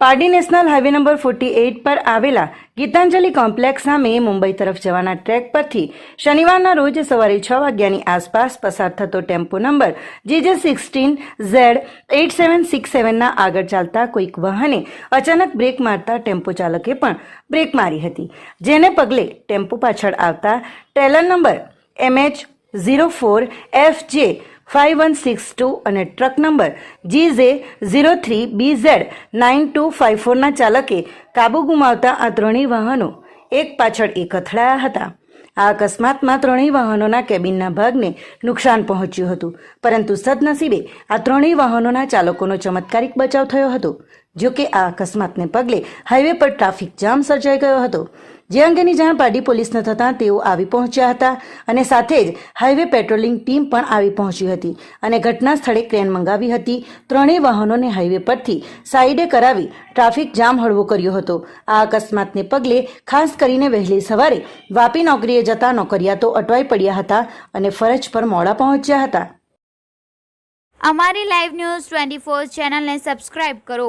Pardi national highway number forty eight પર આવેલા Gitanjali complex સામે મુંબઈ તરફ જવાના ટ્રેક પરથી શનિવારના રોજ સવારે છ વાગ્યાની આસપાસ પસાર થતો tempo number GJ sixteen Z eight seven six સેવનના આગળ ચાલતા કોઈક વાહને અચાનક બ્રેક મારતા ટેમ્પો ચાલકે પણ બ્રેક મારી હતી. જેને પગલે ટેમ્પો પાછળ આવતા trailer number MH zero four F J five one six two અને truck number G Z zero three B Z nine two five ફોરના ચાલકે કાબુ ગુમાવતા આ ત્રણેય વાહનો એક પાછળ એક અથડાયા હતા. આ અકસ્માતમાં ત્રણેય વાહનોના કેબિનના ભાગને નુકસાન પહોંચ્યું હતું, પરંતુ સદનસીબે આ ત્રણેય વાહનોના ચાલકોનો ચમત્કારિક બચાવ થયો હતો. જો કે આ અકસ્માતને પગલે હાઈવે પર ટ્રાફિક જામ સર્જાઈ ગયો હતો. જે અંગેની જાણ પાડી પોલીસને થતાં તેઓ આવી પહોંચ્યા હતા અને સાથે જ હાઈવે પેટ્રોલિંગ ટીમ પણ આવી પહોંચી હતી અને ઘટના સ્થળે ક્રેન મંગાવી હતી. ત્રણેય વાહનોને હાઈવે પરથી સાઈડે કરાવી ટ્રાફિક જામ હળવો કર્યો હતો. આ અકસ્માતને પગલે ખાસ કરીને વહેલી સવારે વાપી નોકરીએ જતા નોકરિયાતો અટવાઈ પડ્યા હતા અને ફરજ પર મોડા પહોંચ્યા હતા. અમારી લાઈવ ન્યૂઝ ટ્વેન્ટી ફોર ચેનલને સબસ્ક્રાઇબ કરો.